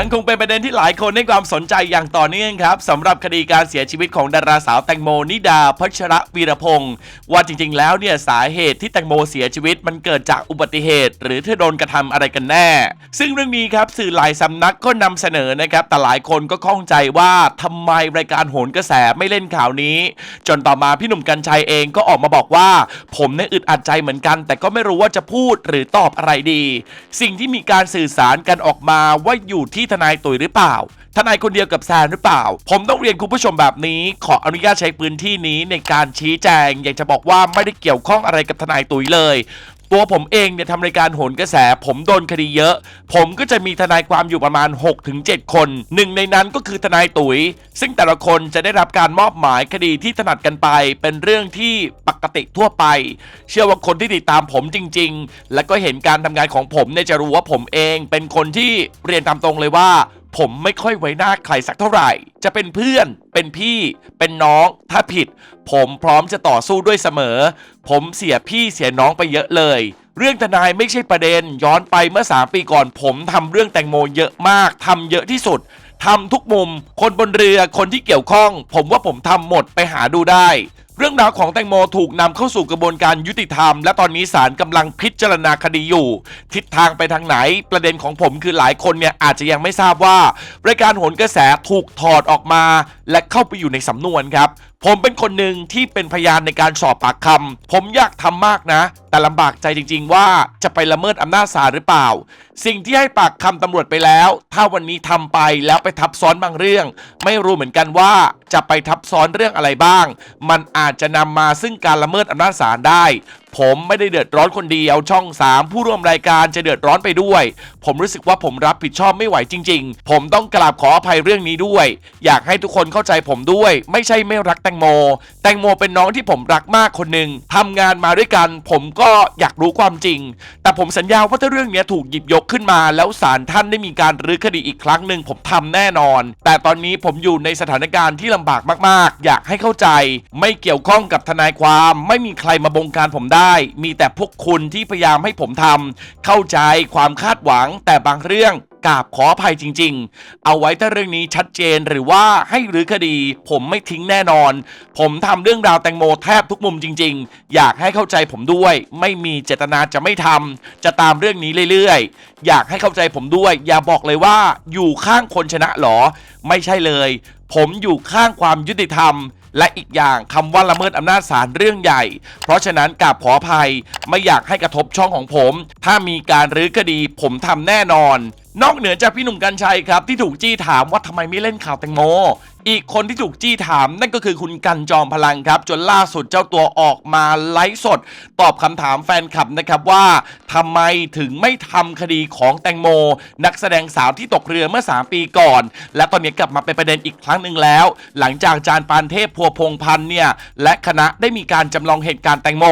ยังคงเป็นประเด็นที่หลายคนให้ความสนใจอย่างต่อเนื่องครับสำหรับคดีการเสียชีวิตของดาราสาวแตงโมนิดาพัชระวีรพงศ์ว่าจริง ๆ แล้วเนี่ยสาเหตุที่แตงโมเสียชีวิตมันเกิดจากอุบัติเหตุ หรือเธอโดนกระทำอะไรกันแน่ ซึ่งเรื่องนี้ครับสื่อหลายสำนักก็นำเสนอนะครับแต่หลายคนก็ข้องใจว่าทำไมรายการโหนกระแสไม่เล่นข่าวนี้ จนต่อมาพี่หนุ่มกัญชัยเองก็ออกมาบอกว่า ผมเนี่ยอึดอัดใจเหมือนกัน แต่ก็ไม่รู้ว่าจะพูดหรือตอบอะไรดี สิ่งที่มีการสื่อสารกันออกมาว่าอยู่ที่ทนายตุ๋ยหรือเปล่า ทนายคนเดียวกับแซนหรือเปล่า ผมต้องเรียนคุณผู้ชมแบบนี้ ขออนุญาตใช้พื้นที่นี้ในการชี้แจง อยากจะบอกว่าไม่ได้เกี่ยวข้องอะไรกับทนายตุ๋ยเลย ตัวผมเองเนี่ยทำรายการโหนกระแส ผมโดนคดีเยอะ ผมก็จะมีทนายความอยู่ประมาณ 6-7 คนหนึ่งในนั้นก็คือทนายตุ๋ย ซึ่งแต่ละคนจะได้รับการมอบหมายคดีที่ถนัดกันไป เป็นเรื่องที่ปกติทั่วไป เชื่อว่าคนที่ติดตามผมจริง ๆ และก็เห็นการทำงานของผมเนี่ยจะรู้ว่าผมเอง เป็นคนที่เรียนตามตรงเลยว่า ผมไม่ค่อยไว้หน้าใครสักเท่าไหร่ จะเป็นเพื่อน เป็นพี่ เป็นน้อง ถ้าผิด ผมพร้อมจะต่อสู้ด้วยเสมอ ผมเสียพี่เสียน้องไปเยอะเลย เรื่องทนายไม่ใช่ประเด็น ย้อนไปเมื่อ 3 ปีก่อน ผมทำเรื่องแตงโมเยอะมาก ทำเยอะที่สุดทำทุกมุม คนบนเรือ คนที่เกี่ยวข้อง ผมว่าผมทำหมดไปหาดูได้ เรื่องราวของแตงโมถูกนำเข้าสู่กระบวนการยุติธรรม และตอนนี้ศาลกำลังพิจารณาคดีอยู่ ทิศทางไปทางไหน ประเด็นของผมคือหลายคนเนี่ยอาจจะยังไม่ทราบว่ารายการโหนกระแสถูกถอดออกมา และเข้าไปอยู่ในสำนวนครับผมเป็นคนหนึ่งที่เป็นพยานในการสอบปากคำผมอยากทำมากนะ แต่ลำบากใจจริง ๆ ว่าจะไปละเมิดอำนาจศาลหรือเปล่า สิ่งที่ให้ปากคำตำรวจไปแล้ว ถ้าวันนี้ทำไปแล้วไปทับซ้อนบางเรื่อง ไม่รู้เหมือนกันว่าจะไปทับซ้อนเรื่องอะไรบ้าง มันอาจจะนำมาซึ่งการละเมิดอำนาจศาลได้ผมไม่ได้เดือดร้อนคนเดียวช่อง 3 ผู้ร่วมรายการจะเดือดร้อนไปด้วย ผมรู้สึกว่าผมรับผิดชอบไม่ไหวจริง ๆ ผมต้องกราบขออภัยเรื่องนี้ด้วย อยากให้ทุกคนเข้าใจผมด้วย ไม่ใช่ไม่รักแตงโม แตงโมเป็นน้องที่ผมรักมากคนหนึ่งทำงานมาด้วยกัน ผมก็อยากรู้ความจริง แต่ผมสัญญาว่าถ้าเรื่องนี้ถูกหยิบยกขึ้นมา แล้วศาลท่านได้มีการรื้อคดีอีกครั้งหนึ่งผมทำแน่นอน แต่ตอนนี้ผมอยู่ในสถานการณ์ที่ลำบากมาก ๆ อยากให้เข้าใจ ไม่เกี่ยวข้องกับทนายความ ไม่มีใครมาบงการผมได้มีแต่พวกคุณที่พยายามให้ผมทำเข้าใจความคาดหวังแต่บางเรื่องกราบขออภัยจริง ๆ เอาไว้ถ้าเรื่องนี้ชัดเจนหรือว่าให้รื้อคดี ผมไม่ทิ้งแน่นอน ผมทำเรื่องราวแตงโมแทบทุกมุมจริง ๆ อยากให้เข้าใจผมด้วย ไม่มีเจตนาจะไม่ทำจะตามเรื่องนี้เรื่อยๆ อยากให้เข้าใจผมด้วย อย่าบอกเลยว่าอยู่ข้างคนชนะหรอ ไม่ใช่เลย ผมอยู่ข้างความยุติธรรม และอีกอย่างคำว่าละเมิดอำนาจศาลเรื่องใหญ่ เพราะฉะนั้นกราบขออภัยไม่อยากให้กระทบช่องของผม ถ้ามีการรื้อคดีผมทำแน่นอน นอกเหนือจากพี่หนุ่มกัญชัยครับ ที่ถูกจี้ถามว่าทำไมไม่เล่นข่าวแตงโม อีกคนที่ถูกจี้ถามนั่นก็คือคุณกันจอมพลังครับ จนล่าสุดเจ้าตัวออกมาไลฟ์สด ตอบคำถามแฟนคลับนะครับว่าทำไมถึงไม่ทำคดีของแตงโม นักแสดงสาวที่ตกเรือเมื่อ 3 ปีก่อน และตอนนี้กลับมาเป็นประเด็นอีกครั้งหนึ่งแล้ว หลังจากจานปานเทพพัวพงพันธ์เนี่ยและคณะได้มีการจำลองเหตุการณ์แตงโม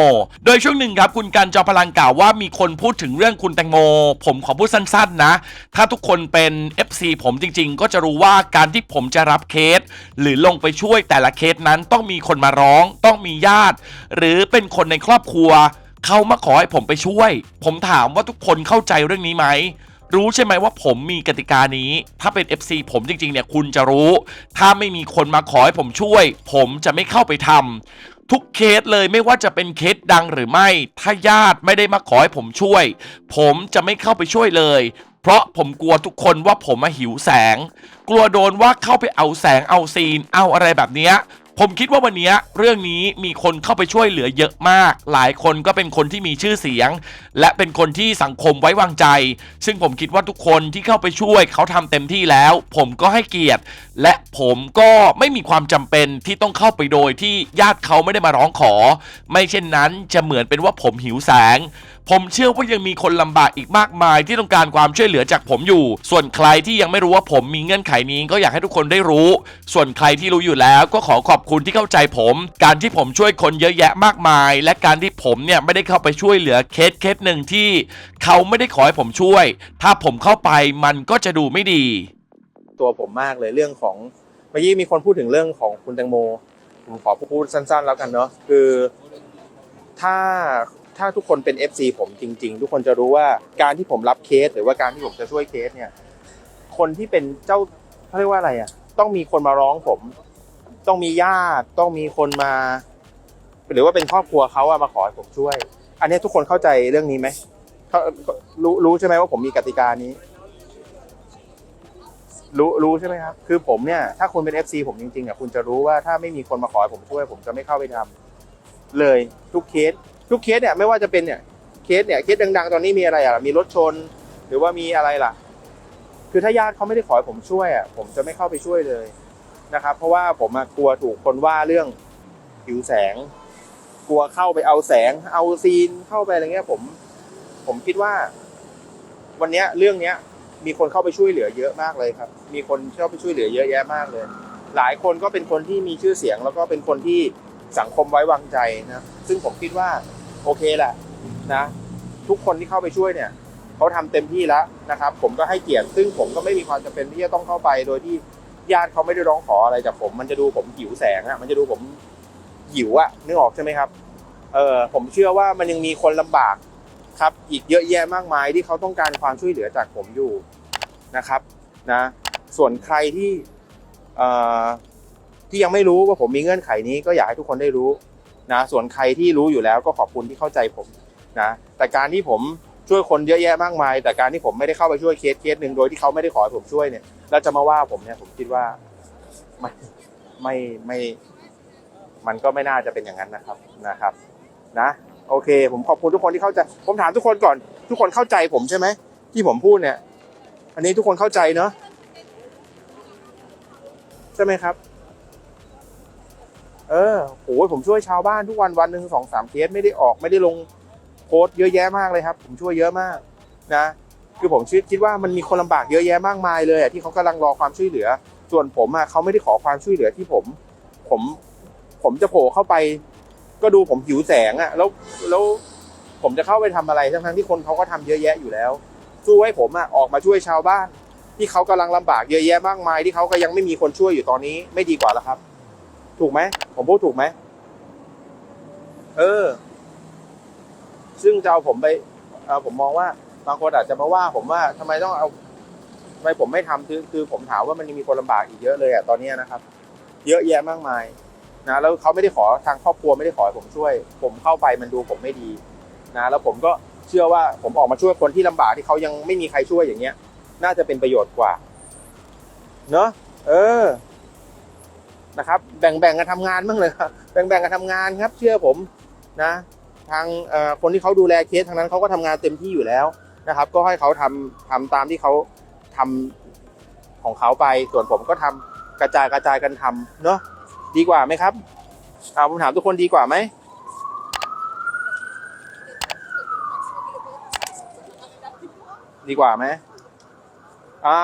โดยช่วงหนึ่งครับคุณกันจอมพลังกล่าวว่ามีคนพูดถึงเรื่องคุณแตงโม ผมขอพูดสั้นๆนะ ถ้าทุกคนเป็น FC ผมจริง ๆ ก็จะรู้ว่าการที่ผมจะรับเคสหรือลงไปช่วยแต่ละเคสนั้นต้องมีคนมาร้อง ต้องมีญาติ หรือเป็นคนในครอบครัว เขามาขอให้ผมไปช่วย ผมถามว่าทุกคนเข้าใจเรื่องนี้ไหมรู้ใช่ไหมว่าผมมีกติกานี้ ถ้าเป็น FC ผมจริงๆเนี่ยคุณจะรู้ ถ้าไม่มีคนมาขอให้ผมช่วย ผมจะไม่เข้าไปทำ ทุกเคสเลยไม่ว่าจะเป็นเคสดังหรือไม่ ถ้าญาติไม่ได้มาขอให้ผมช่วย ผมจะไม่เข้าไปช่วยเลย เพราะผมกลัวทุกคนว่าผมมาหิวแสง กลัวโดนว่าเข้าไปเอาแสงเอาซีน เอาอะไรแบบเนี้ย ผมคิดว่าวันนี้เรื่องนี้มีคนเข้าไปช่วยเหลือเยอะมาก หลายคนก็เป็นคนที่มีชื่อเสียง และเป็นคนที่สังคมไว้วางใจ ซึ่งผมคิดว่าทุกคนที่เข้าไปช่วยเขาทำเต็มที่แล้ว ผมก็ให้เกียรติ และผมก็ไม่มีความจำเป็นที่ต้องเข้าไปโดยที่ญาติเขาไม่ได้มาร้องขอ ไม่เช่นนั้นจะเหมือนเป็นว่าผมหิวแสง ผมเชื่อว่ายังมีคนลำบากอีกมากมายที่ต้องการความช่วยเหลือจากผมอยู่ ส่วนใครที่ยังไม่รู้ว่าผมมีเงื่อนไขนี้ก็อยากให้ทุกคนได้รู้ ส่วนใครที่รู้อยู่แล้วก็ขอขอบคุณที่เข้าใจผม การที่ผมช่วยคนเยอะแยะมากมาย และการที่ผมเนี่ยไม่ได้เข้าไปช่วยเหลือเคสเคสหนึ่งที่เขาไม่ได้ขอให้ผมช่วย ถ้าผมเข้าไปมันก็จะดูไม่ดี ตัวผมมากเลยเรื่องของเมื่อกี้มีคนพูดถึงเรื่องของคุณแตงโม ผมขอพูดสั้น ๆ แล้วกันเนาะคือ ถ้า ถ้าทุกคนเป็น FC ผมจริง ๆ ทุกคนจะรู้ว่าการที่ผมรับเคส หรือว่าการที่ผมจะช่วยเคสเนี่ย คนที่เป็นเจ้าเขาเรียกว่าอะไรอะ ต้องมีคนมาร้องผม ต้องมีญาติ ต้องมีคนมา หรือว่าเป็นครอบครัวเขาอะมาขอให้ผมช่วย อันนี้ทุกคนเข้าใจเรื่องนี้ไหมเขารู้รู้ใช่ไหมว่าผมมีกติกานี้ รู้รู้ใช่ไหมครับ คือผมเนี่ย ถ้าคุณเป็น FC ผมจริงๆอะคุณจะรู้ว่าถ้าไม่มีคนมาขอให้ผมช่วย ผมจะไม่เข้าไปทำเลยทุกเคส ทุกเคสเนี่ยไม่ว่าจะเป็นเนี่ยเคสเนี่ยเคสดัง ๆ ตอนนี้มีอะไรอะมีรถชน หรือว่ามีอะไรล่ะ คือถ้าญาติเขาไม่ได้ขอให้ผมช่วยอะผมจะไม่เข้าไปช่วยเลยนะครับ เพราะว่าผมกลัวถูกคนว่าเรื่องผิวแสง กลัวเข้าไปเอาแสง เอาซีนเข้าไปอะไรเงี้ยผม ผมคิดว่า วันเนี้ยเรื่องเนี้ย มีคนเข้าไปช่วยเหลือเยอะมากเลยครับ มีคนเข้าไปช่วยเหลือเยอะแยะมากเลย หลายคนก็เป็นคนที่มีชื่อเสียงแล้วก็เป็นคนที่ สังคมไว้วางใจนะซึ่งผมคิดว่าโอเคแหละนะทุกคนที่เข้าไปช่วยเนี่ยเขาทำเต็มที่แล้วนะครับ ผมก็ให้เกียรติซึ่งผมก็ไม่มีความจำเป็นที่จะต้องเข้าไป โดยที่ญาติเขาไม่ได้ร้องขออะไรจากผม มันจะดูผมหิวแสงอะมันจะดูผมหิวอะนึกออกใช่ไหมครับเออผมเชื่อว่ามันยังมีคนลำบากครับ อีกเยอะแยะมากมายที่เขาต้องการความช่วยเหลือจากผมอยู่นะครับนะส่วนใครที่เอ่อ ที่ยังไม่รู้ว่าผมมีเงื่อนไขนี้ก็อยากให้ทุกคนได้รู้นะส่วนใครที่รู้อยู่แล้วก็ขอบคุณที่เข้าใจผมนะแต่การที่ผมช่วยคนเยอะแยะมากมาย แต่การที่ผมไม่ได้เข้าไปช่วยเคสเคสหนึ่งโดยที่เขาไม่ได้ขอให้ผมช่วยเนี่ยแล้วจะมาว่าผมเนี่ยผมคิดว่าไม่ไม่ไม่มันก็ไม่น่าจะเป็นอย่างนั้นนะครับนะครับ นะ โอเค ผมขอบคุณทุกคนที่เข้าใจ ผมถามทุกคนก่อน ทุกคนเข้าใจผมใช่ไหมที่ผมพูดเนี่ย อันนี้ทุกคนเข้าใจเนาะใช่ไหมครับ เออโหผมช่วยชาวบ้านทุกวันวันหนึ่งสองสามเคสไม่ได้ออกไม่ได้ลงโพสต์เยอะแยะมากเลยครับ ผมช่วยเยอะมากนะ คือผมคิดคิดว่ามันมีคนลำบากเยอะแยะมากมายเลยที่เขากำลังรอความช่วยเหลือ ส่วนผมอะเขาไม่ได้ขอความช่วยเหลือที่ผม ผม ผมจะโผล่เข้าไป ก็ดูผมหิวแสงอะแล้วแล้วผมจะเข้าไปทำอะไรทั้งๆที่คนเขาก็ทำเยอะแยะอยู่แล้วสู้ให้ผมอะออกมาช่วยชาวบ้าน ที่เขากำลังลำบากเยอะแยะมากมายที่เขาก็ยังไม่มีคนช่วยอยู่ตอนนี้ไม่ดีกว่าแล้วครับ ถูกไหม ผมพูดถูกไหม เออ ซึ่งจะเอาผมไปเออผมมองว่าบางคนอาจจะมาว่า ผมว่าทำไมต้องเอาทำไมผมไม่ทำคือคือผมถามว่ามันยังมีคนลำบากอีกเยอะเลยอะตอนนี้นะครับ เยอะแยะมากมายนะแล้วเขาไม่ได้ขอทางครอบครัวไม่ได้ขอผมช่วย ผมเข้าไปมันดูผมไม่ดี นะ แล้วผมก็เชื่อว่าผมออกมาช่วยคนที่ลำบากที่เขายังไม่มีใครช่วยอย่างเงี้ย น่าจะเป็นประโยชน์กว่า เนอะเออ นะครับ แบ่งแบ่งกันทำงานบ้างเลยครับแบ่งแบ่งกันทำงานครับ เชื่อผมนะทางคนที่เขาดูแลเคสทางนั้นเขาก็ทำงานเต็มที่อยู่แล้วนะครับ ก็ให้เขาทำทำตามที่เขาทำของเขาไป ส่วนผมก็ทำกระจายกระจายกันทำเนอะดีกว่าไหมครับเอาผมถามทุกคนดีกว่าไหมดีกว่าไหมอ่า